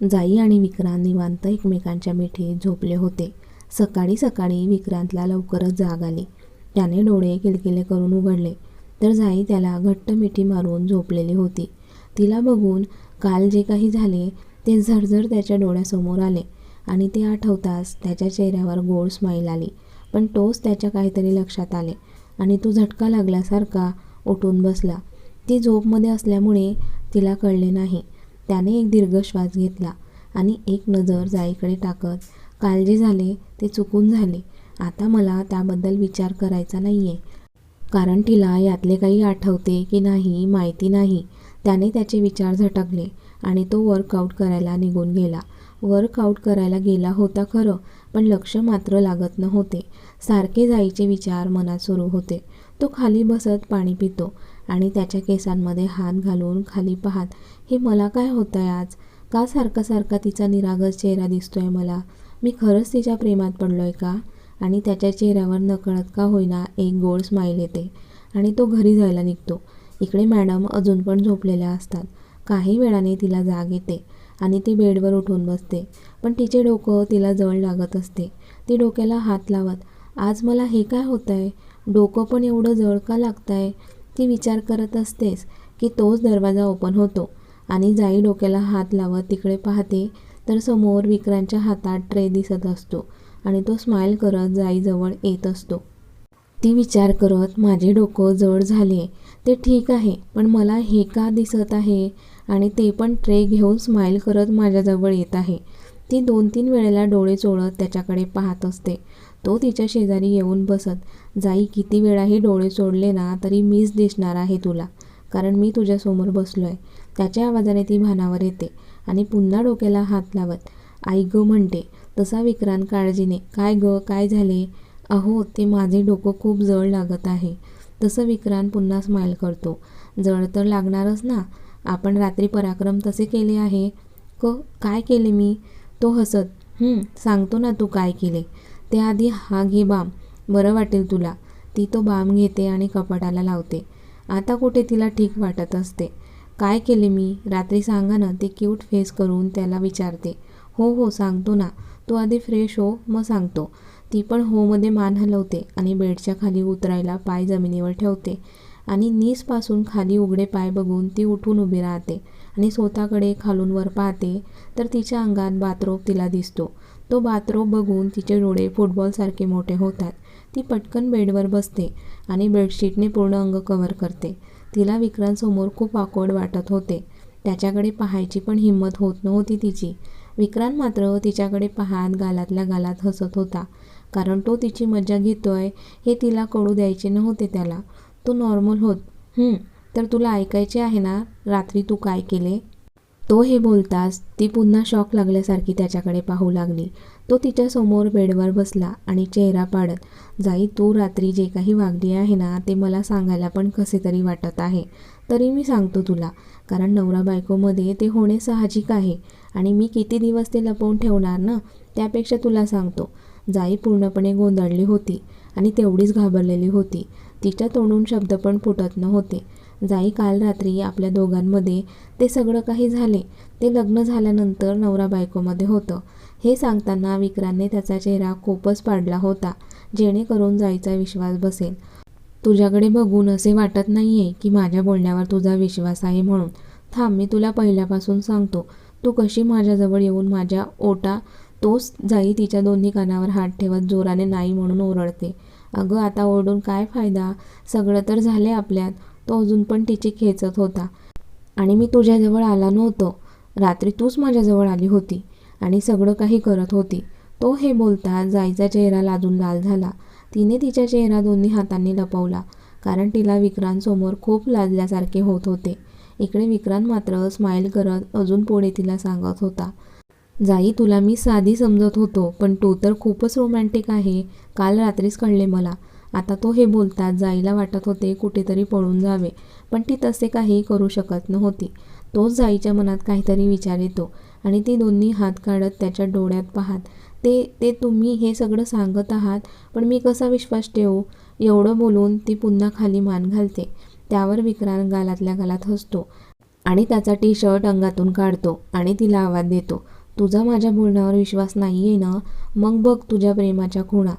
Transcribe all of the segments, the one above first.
जाई आणि विक्रांत निवांत एकमेकांच्या मिठीत झोपले होते. सकाळी सकाळी विक्रांतला लवकरच जाग आली. त्याने डोळे किलकिले करून उघडले तर जाई त्याला घट्ट मिठी मारून झोपलेली होती. तिला बघून काल जे काही झाले ते झरझर त्याच्या डोळ्यासमोर आले आणि ते आठवताच त्याच्या चेहऱ्यावर गोड स्माईल आली. पण तोच त्याच्या काहीतरी लक्षात आले आणि तो झटका लागल्यासारखा उठून बसला. ती झोपमध्ये असल्यामुळे तिला कळले नाही. त्याने एक दीर्घ श्वास घेतला आणि एक नजर जाईकडे टाकत काल जे झाले ते चुकून झाले. आता मला त्याबद्दल विचार करायचा नाही आहे कारण तिला यातले काही आठवते की नाही माहिती नाही. त्याने त्याचे विचार झटकले आणि तो वर्कआउट करायला निघून गेला. वर्कआउट करायला गेला होता खरं पण लक्ष मात्र लागत नव्हते. सारखे जाईचे विचार मनात सुरू होते. तो खाली बसत पाणी पितो आणि त्याच्या केसांमध्ये हात घालून खाली पाहत हे मला काय होतं आहे आज? का सारखा सारखा तिचा निरागस चेहरा दिसतो आहे मला? मी खरंच तिच्या प्रेमात पडलो आहे का? आणि त्याच्या चेहऱ्यावर नकळत का होईना एक गोड स्माईल येते. आणि तो घरी जायला निघतो. इकडे मॅडम अजून पण झोपलेल्या असतात. काही वेळाने तिला जाग येते आणि ती बेडवर उठून बसते. पण तिचे डोकं तिला जळ लागत असते. ती डोक्याला हात लावत आज मला हे काय होतं आहे डोकं पण एवढं जळ का लागतं आहे ती विचार करत असतेस की तोच दरवाजा ओपन होतो. आणि जाई डोक्याला हात लावत तिकडे पाहते तर समोर विक्रांतच्या हातात ट्रे दिसत असतो आणि तो स्माईल करत जाईजवळ येत असतो. ती विचार करत माझे डोकं जड झाले. ते ठीक आहे पण मला हे का दिसत आहे? आणि ते पण ट्रे घेऊन स्माईल करत माझ्याजवळ येत आहे. ती दोन तीन वेळेला डोळे चोळत त्याच्याकडे पाहत असते. तो तिच्या शेजारी येऊन बसत जाई किती वेळाही डोळे चोडले ना तरी मीच दिसणार आहे तुला कारण मी तुझ्यासमोर बसलो आहे त्याच्या आवाजाने ती भानावर येते आणि पुन्हा डोक्याला हात लावत आई ग म्हणते तसा विक्रांत काळजीने काय ग काय झाले? अहो ते माझे डोकं खूप जड लागत आहे. तसं विक्रांत पुन्हा स्माईल करतो. जड तर लागणारच ना? आपण रात्री पराक्रम तसे केले आहे? क काय केले मी? तो हसत सांगतो ना तू काय केले? ते आधी हा घे बाम बरं वाटेल तुला. ती तो बाम घेते आणि कपाटाला लावते. आता कुठे तिला ठीक वाटत असते. काय केले मी? रात्री सांगा ना ते क्यूट फेस करून त्याला विचारते. हो हो सांगतो ना. तू आधी फ्रेश हो मग सांगतो. ती पण होमध्ये मान हलवते आणि बेडच्या खाली उतरायला पाय जमिनीवर ठेवते. आणि नीसपासून खाली उघडे पाय बघून ती उठून उभी राहते आणि स्वतःकडे खालून वर पाहते तर तिच्या अंगात बाथरोब तिला दिसतो. तो बाथरोब बघून तिचे डोळे फुटबॉलसारखे मोठे होतात. ती पटकन बेडवर बसते आणि बेडशीटने पूर्ण अंग कव्हर करते. तिला विक्रांतसमोर खूप वाकवड वाटत होते. त्याच्याकडे पाहायची पण हिंमत होत नव्हती तिची. विक्रांत मात्र तिच्याकडे पाहत गालातल्या गालात हसत होता. कारण तो तिची मजा घेतोय हे तिला कळू द्यायचे नव्हते त्याला. तो नॉर्मल होत. तर तुला ऐकायचे आहे ना? रात्री तू काय केले? तो हे बोलताच ती पुन्हा शॉक लागल्यासारखी त्याच्याकडे पाहू लागली. तो तिच्यासमोर बेडवर बसला आणि चेहरा पाडत जाई तू रात्री जे काही वागली आहे ना ते मला सांगायला पण कसे तरी वाटत आहे. तरी मी सांगतो तुला कारण नवरा बायकोमध्ये ते होणे साहजिक आहे आणि मी किती दिवस ते लपवून ठेवणार ना त्यापेक्षा तुला सांगतो. जाई पूर्णपणे गोंधळली होती आणि तेवढीच घाबरलेली होती. तिच्या तोंडून शब्द पण फुटत नव्हते. जाई काल रात्री आपल्या दोघांमध्ये ते सगळं काही झाले. ते लग्न झाल्यानंतर नवरा बायकोमध्ये होतं. हे सांगताना विक्रांतने त्याचा चेहरा खूपच पाडला होता जेणेकरून जाईचा विश्वास बसेल. तुझ्याकडे बघून असे वाटत नाही आहे की माझ्या बोलण्यावर तुझा विश्वास आहे म्हणून. थांब मी तुला पहिल्यापासून सांगतो. तू कशी माझ्याजवळ येऊन माझ्या ओटा तोच जाई तिच्या दोन्ही कानावर हात ठेवत जोराने नाही म्हणून ओरडते. अगं आता ओरडून काय फायदा? सगळं तर झाले आपल्यात. तो अजून पण तिची खेचत होता. आणि मी तुझ्याजवळ आला नव्हतो. रात्री तूच माझ्याजवळ आली होती आणि सगळं काही करत होती. तो हे बोलता जाईचा चेहरा लाजून लाल झाला. तिने तिचा चेहरा दोन्ही हातांनी लपवला कारण तिला विक्रांतसमोर खूप लाजल्यासारखे होत होते. इकडे विक्रांत मात्र स्माईल करत अजून पुढे तिला सांगत होता जाई तुला मी साधी समजत होतो पण तू तर खूपच रोमॅन्टिक आहे. काल रात्रीच कळले मला. आता तो हे बोलतात जाईला वाटत होते कुठेतरी पळून जावे. पण ती तसे काही करू शकत नव्हती. तोच जाईच्या मनात काहीतरी विचार येतो आणि ती दोन्ही हात काढत त्याच्या डोळ्यात पाहत ते ते तुम्ही हे सगळं सांगत आहात पण मी कसा विश्वास ठेवू? एवढं बोलून ती पुन्हा खाली मान घालते. त्यावर विक्रांत गालातल्या गालात हसतो आणि त्याचा टी शर्ट अंगातून काढतो आणि तिला आवाज देतो तुझा माझ्या बोलण्यावर विश्वास नाही आहे ना? मग बघ तुझ्या प्रेमाच्या खुणा.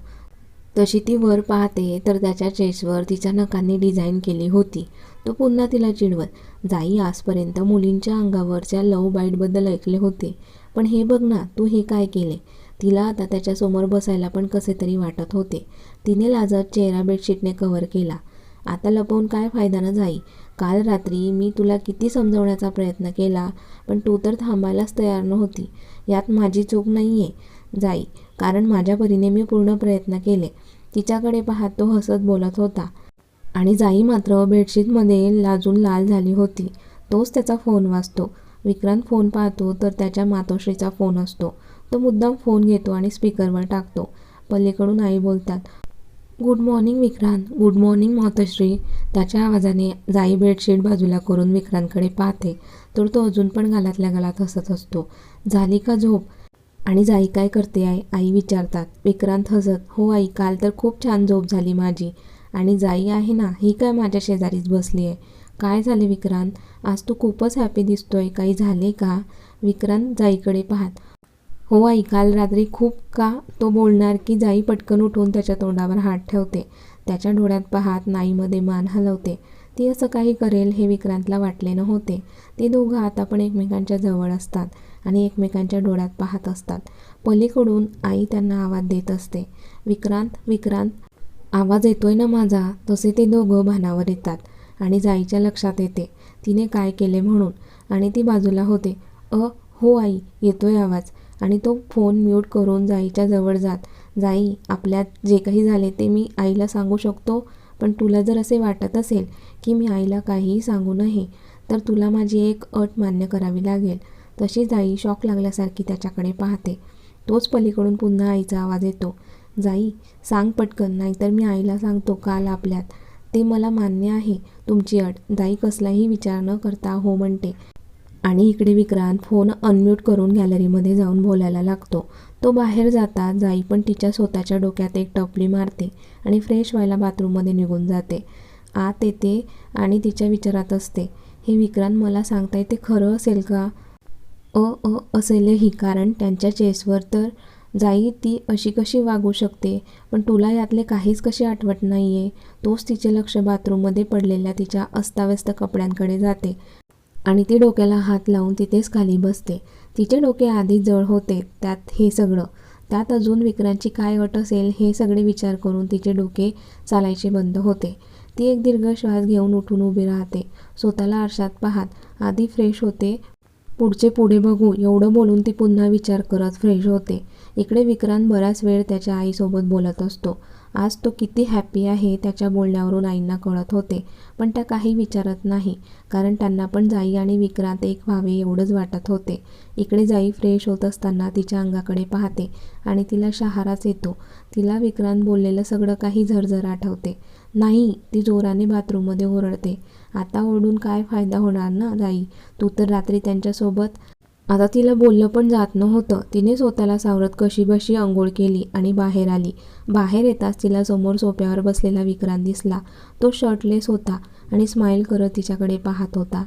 तशी ती वर पाहते तर त्याच्या चेसवर तिच्या नखांनी डिझाईन केली होती. तो पुन्हा तिला चिडवत जाई आजपर्यंत मुलींच्या अंगावरच्या लव बाईटबद्दल ऐकले होते. पण हे बघ ना तू हे काय केले? तिला आता त्याच्यासमोर बसायला पण कसे तरी वाटत होते. तिने लाजत चेहरा बेडशीटने कव्हर केला. आता लपवून काय फायदा न जाई? काल रात्री मी तुला किती समजवण्याचा प्रयत्न केला पण तू तर थांबायलाच तयार नव्हती. यात माझी चूक नाही आहे जाई कारण माझ्या परीने मी पूर्ण प्रयत्न केले. तिच्याकडे पाहत तो हसत बोलत होता. आणि जाई मात्र बेडशीटमध्ये लाजून लाल झाली होती. तोच त्याचा फोन वाजतो. विक्रांत फोन पाहतो तर त्याच्या मातोश्रीचा फोन असतो. तो मुद्दाम फोन घेतो आणि स्पीकरवर टाकतो. पलीकडून आई बोलतात good morning Vikrant. Good morning मातोश्री. त्याच्या आवाजाने जाई बेडशीट बाजूला करून विक्रांतकडे पाहते. तर तो अजून पण गालातल्या गालात हसत असतो. झाली का झोप? आणि जाई काय करते आई? आई विचारतात. विक्रांत हसत हो आई काल तर खूप छान झोप झाली माझी. आणि जाई आहे ना ही काय माझ्या शेजारीच बसली आहे. काय झाले विक्रांत? आज तू खूपच हॅपी दिसतोय. काही झाले का? विक्रांत जाईकडे पाहत हो आई काल रात्री खूप का? तो बोलणार की जाई पटकन उठून त्याच्या तोंडावर हात ठेवते. त्याच्या डोळ्यात पाहत नाईमध्ये मान हलवते. ती असं काही करेल हे विक्रांतला वाटले नव्हते. ते दोघं आता पण एकमेकांच्या जवळ असतात. आणि एकमेकांच्या डोळ्यात पाहत असतात. पलीकडून आई त्यांना आवाज देत असते. विक्रांत विक्रांत आवाज येतोय ना माझा? तसे ते दोघं भानावर येतात आणि जाईच्या लक्षात येते. तिने काय केले म्हणून? आणि ती बाजूला होते. अ हो आई येतोय आवाज. आणि तो फोन म्यूट करून जाईच्या जवळ जात. जाई आपल्यात जे काही झाले ते मी आईला सांगू शकतो? पण तुला जर असे वाटत असेल की मी आईला काहीही सांगू नये तर तुला माझी एक अट मान्य करावी लागेल. तशी जाई शॉक लागल्यासारखी त्याच्याकडे पाहते. तोच पलीकडून पुन्हा आईचा आवाज येतो. जाई सांग पटकन नाहीतर मी आईला सांगतो काल आपल्यात. ते मला मान्य आहे. तुमची अट. जाई कसलाही विचार न करता हो म्हणते. आणि इकडे विक्रांत फोन अनम्यूट करून गॅलरीमध्ये जाऊन बोलायला लागतो. तो बाहेर जाता जाई पण तिच्या स्वतःच्या डोक्यात एक टपली मारते आणि फ्रेश व्हायला बाथरूममध्ये निघून जाते. आत येते आणि तिच्या विचारात असते. हे विक्रांत मला सांगताय ते खरं असेल का? अ अ असेलही कारण त्यांच्या चेसवर तर जाई ती अशी कशी वागू शकते? पण तुला यातले काहीच कशी आठवत नाही आहे तोच तिचे लक्ष बाथरूममध्ये पडलेल्या तिच्या अस्ताव्यस्त कपड्यांकडे जाते आणि ती डोक्याला हात लावून तिथेच खाली बसते. तिचे डोके आधी जळ होते त्यात हे सगळं. त्यात अजून विक्रांची काय अट असेल हे सगळे विचार करून तिचे डोके चालायचे बंद होते. ती एक दीर्घ श्वास घेऊन उठून उभी राहते. स्वतःला आरशात पाहत. आधी फ्रेश होते पुढचे पुढे बघू. एवढं बोलून ती पुन्हा विचार करत फ्रेश होते. इकडे विक्रांत बराच वेळ त्याच्या आईसोबत बोलत असतो. आज तो किती हॅपी आहे त्याच्या बोलण्यावरून आईंना कळत होते पण त्या काही विचारत नाही कारण त्यांना पण जाई आणि विक्रांत एक व्हावे एवढंच वाटत होते. इकडे जाई फ्रेश होत असताना तिच्या अंगाकडे पाहते आणि तिला शहाराच येतो. तिला विक्रांत बोललेलं सगळं काही झरझर आठवते नाही ती जोराने बाथरूममध्ये ओरडते. आता ओरडून काय फायदा होणार ना जाई? तू तर रात्री त्यांच्यासोबत आता तिला बोललं पण जात नव्हतं. तिने स्वतःला सावरत कशीबशी आंघोळ केली आणि बाहेर आली. बाहेर येताच तिला समोर सोप्यावर बसलेला विक्रांत दिसला. तो शर्टलेस होता आणि स्माईल करत तिच्याकडे पाहत होता.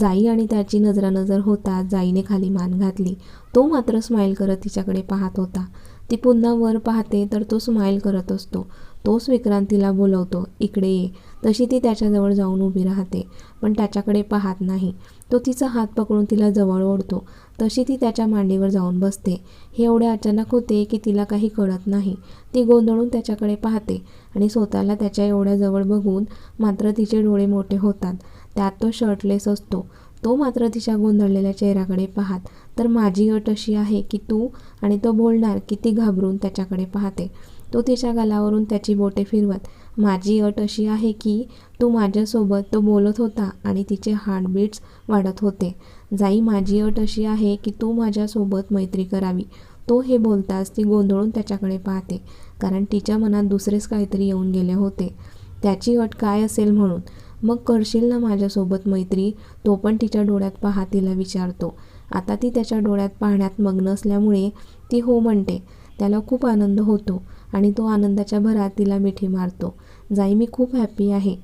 जाई आणि त्याची नजरानजर होता जाईने खाली मान घातली. तो मात्र स्माईल करत तिच्याकडे पाहत होता. ती पुन्हा वर पाहते तर तो स्माईल करत असतो. तोच विक्रांत तिला बोलवतो इकडे ये. तशी ती त्याच्याजवळ जाऊन उभी राहते पण त्याच्याकडे पाहत नाही. तो तिचा हात पकडून तिला जवळ ओढतो. तशी ती त्याच्या मांडीवर जाऊन बसते. हे एवढे अचानक होते की तिला काही कळत नाही. ती गोंधळून त्याच्याकडे पाहते आणि स्वतःला त्याच्या एवढ्या जवळ बघून मात्र तिचे डोळे मोठे होतात. त्यात तो शर्टलेस असतो. तो मात्र तिच्या गोंधळलेल्या चेहऱ्याकडे पाहत तर माझी अट अशी आहे की तू आणि तो बोलणार की ती घाबरून त्याच्याकडे पाहते. तो तिच्या गालावरून त्याची बोटे फिरवत माझी अट अशी आहे की तू माझ्यासोबत तो बोलत होता आणि तिचे हार्टबीट्स वाढत होते. जाई माझी अट अशी आहे की तू माझ्यासोबत मैत्री करावी. तो हे बोलताच ती गोंधळून त्याच्याकडे पाहते कारण तिच्या मनात दुसरेच काहीतरी येऊन गेले होते. त्याची अट काय असेल म्हणून? मग करशील ना माझ्यासोबत मैत्री? तो पण तिच्या डोळ्यात पाहा तिला विचारतो. आता ती त्याच्या डोळ्यात पाहण्यात मग्न असल्यामुळे ती हो म्हणते त्याला खूप आनंद होतो आणि तो आनंदाच्या भरात तिला मिठी मारतो. जाई मी खूप हॅपी आहे.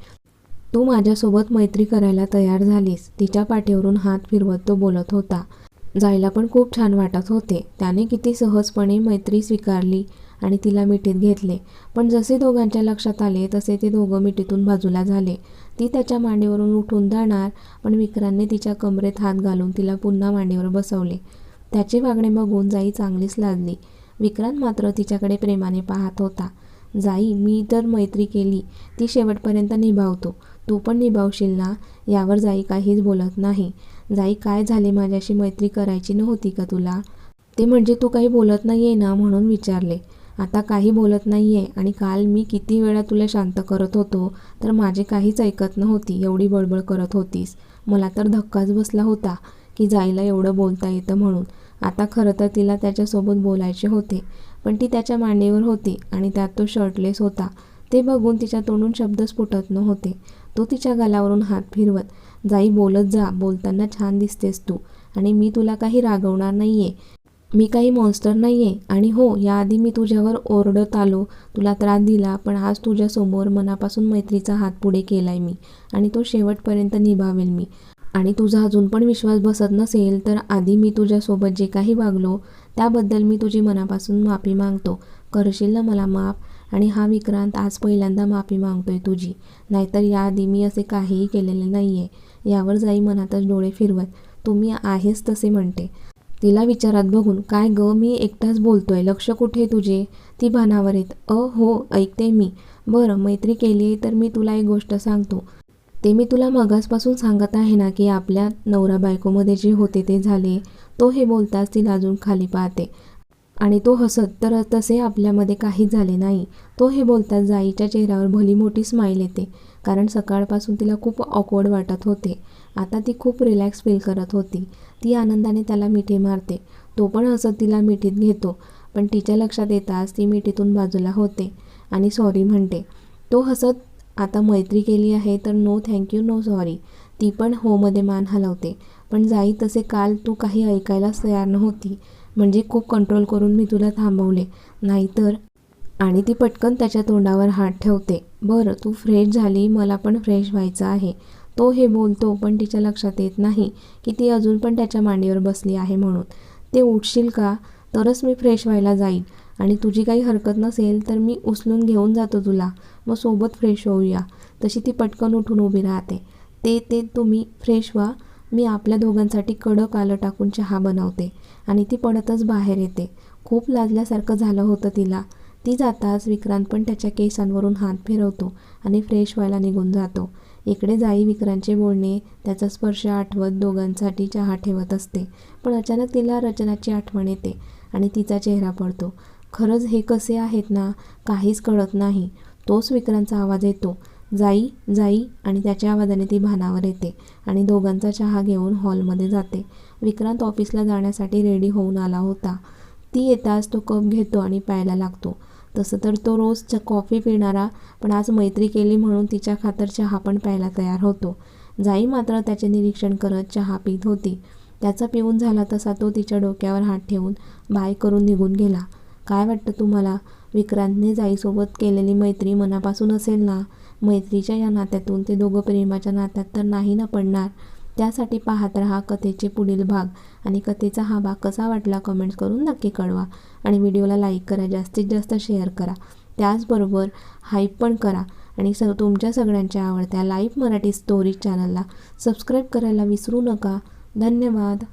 तू माझ्यासोबत मैत्री करायला तयार झालीस. तिच्या पाठीवरून हात फिरवत तो बोलत होता. जायला पण खूप छान वाटत होते. त्याने किती सहजपणे मैत्री स्वीकारली आणि तिला मिठीत घेतले. पण जसे दोघांच्या लक्षात आले तसे ते दोघं मिठीतून बाजूला झाले. ती त्याच्या मांडीवरून उठून जाणार पण विक्रांतने तिच्या कमरेत हात घालून तिला पुन्हा मांडीवर बसवले. त्याचे वागणे बघून जाई चांगलीच लाजली. विक्रांत मात्र तिच्याकडे प्रेमाने पाहत होता. जाई मी तर मैत्री केली. ती शेवटपर्यंत निभावतो. तू पण निभावशील ना? यावर जाई काहीच बोलत नाही. जाई काय झाले माझ्याशी मैत्री करायची नव्हती का तुला? ते म्हणजे तू काही बोलत नाही आहे ना म्हणून विचारले. आता काही बोलत नाही आहे आणि काल मी किती वेळा तुला शांत करत होतो तर माझे काहीच ऐकत नव्हती. एवढी बडबड करत होतीस. मला तर धक्काच बसला होता की जाईला एवढं बोलता येतं म्हणून. आता खरं तर तिला त्याच्यासोबत बोलायचे होते पण ती त्याच्या मांडीवर होती आणि त्यात तो शर्टलेस होता. ते बघून तिच्या तोंडून शब्द स्फुटत नव्हते. तो तिच्या गलावरून हात फिरवत जाई बोलत जा. बोलताना छान दिसतेस तू आणि मी तुला काही रागवणार नाही आहे मी काही मॉन्स्टर नाही आहे आणि हो याआधी मी तुझ्यावर ओरडत आलो. तुला त्रास दिला पण आज तुझ्यासमोर मनापासून मैत्रीचा हात पुढे केला आहे मी आणि तो शेवटपर्यंत निभावेल मी. आणि तुझा अजून पण विश्वास बसत नसेल तर आधी मी तुझ्यासोबत जे काही वागलो त्याबद्दल मी तुझी मनापासून माफी मागतो. करशील ना मला माफ? आणि हा विक्रांत आज पहिल्यांदा माफी मागतोय तुझी. नाहीतर याआधी मी असे काहीही केलेले नाही आहे यावर जाई मनातच डोळे फिरवत तुम्ही आहेस तसे म्हणते. तिला विचारात बघून काय ग मी एकटाच बोलतोय. लक्ष कुठे तुझे? ती भानावर येत अ हो ऐकते मी. बरं मैत्री केली आहे तर मी तुला एक गोष्ट सांगतो. ते मी तुला मगासपासून सांगत आहे ना की आपल्या नवरा बायकोमध्ये जे होते ते झाले तो हे बोलताच ती लाजून खाली पाहते. आणि तो हसत तर तसे आपल्यामध्ये काहीच झाले नाही. तो हे बोलताच जाईच्या चेहऱ्यावर भली मोठी स्माईल येते. कारण सकाळपासून तिला खूप ऑकवर्ड वाटत होते. आता ती खूप रिलॅक्स फील करत होती. ती आनंदाने त्याला मिठी मारते. तो पण हसत तिला मिठीत घेतो. पण तिच्या लक्षात येताच ती मिठीतून बाजूला होते. आणि सॉरी म्हणते. तो हसत आता मैत्री केली आहे तर नो थँक्यू नो सॉरी ती पण होमध्ये मान हलवते. पण जाई तसे काल तू काही ऐकायलाच तयार नव्हती. म्हणजे खूप कंट्रोल करून मी तुला थांबवले. नाहीतर आणि ती पटकन त्याच्या तोंडावर हात ठेवते. बरं तू फ्रेश झाली मला पण फ्रेश व्हायचं आहे. तो हे बोलतो पण तिच्या लक्षात येत नाही की ती अजून पण त्याच्या मांडीवर बसली आहे म्हणून. ते उठशील का? तरच मी फ्रेश व्हायला जाईल आणि तुझी काही हरकत नसेल तर मी उचलून घेऊन जातो तुला. मग सोबत फ्रेश होऊया. तशी ती पटकन उठून उभी राहते. ते ते तुम्ही फ्रेश व्हा. मी आपल्या दोघांसाठी कडक आलं टाकून चहा बनवते. आणि ती पडतच बाहेर येते. खूप लाजल्यासारखं झालं होतं तिला. ती जाताच विक्रांत पण त्याच्या केसांवरून हात फिरवतो आणि फ्रेश व्हायला निघून जातो. इकडे जाई विक्रांतचे बोलणे त्याचा स्पर्श आठवत दोघांसाठी चहा ठेवत असते. पण अचानक तिला रचनाची आठवण येते आणि तिचा चेहरा पडतो. खरंच हे कसे आहेत ना? काहीच कळत नाही. तोच विक्रांतचा आवाज येतो. जाई जाई आणि त्याच्या आवाजाने ती भानावर येते आणि दोघांचा चहा घेऊन हॉलमध्ये जाते. विक्रांत ऑफिसला जाण्यासाठी रेडी होऊन आला होता. ती येताच तो कप घेतो आणि प्यायला लागतो. तसं तर तो रोज च कॉफी पिणारा पण आज मैत्री केली म्हणून तिच्या खातर चहा पण प्यायला तयार होतो. जाई मात्र त्याचे निरीक्षण करत चहा पित होती. त्याचा पिऊन झाला तसा तो तिच्या डोक्यावर हात ठेवून बाय करून निघून गेला. काय वाटतं तुम्हाला? विक्रांतने जाईसोबत केलेली मैत्री मनापासून असेल ना? मैत्रीच्या या नात्यातून ते दोघं प्रेमाच्या नात्यात तर नाही ना पडणार? त्यासाठी पाहत राहा कथेचे पुढील भाग आणि कथेचा हा भाग कसा वाटला कमेंट्स करून नक्की कळवा आणि व्हिडिओला लाईक करा जास्तीत जास्त शेअर करा. त्याचबरोबर हाईप पण करा आणि स तुमच्या सगळ्यांच्या आवडत्या लाईव्ह मराठी स्टोरी चॅनलला सबस्क्राईब करायला विसरू नका. धन्यवाद.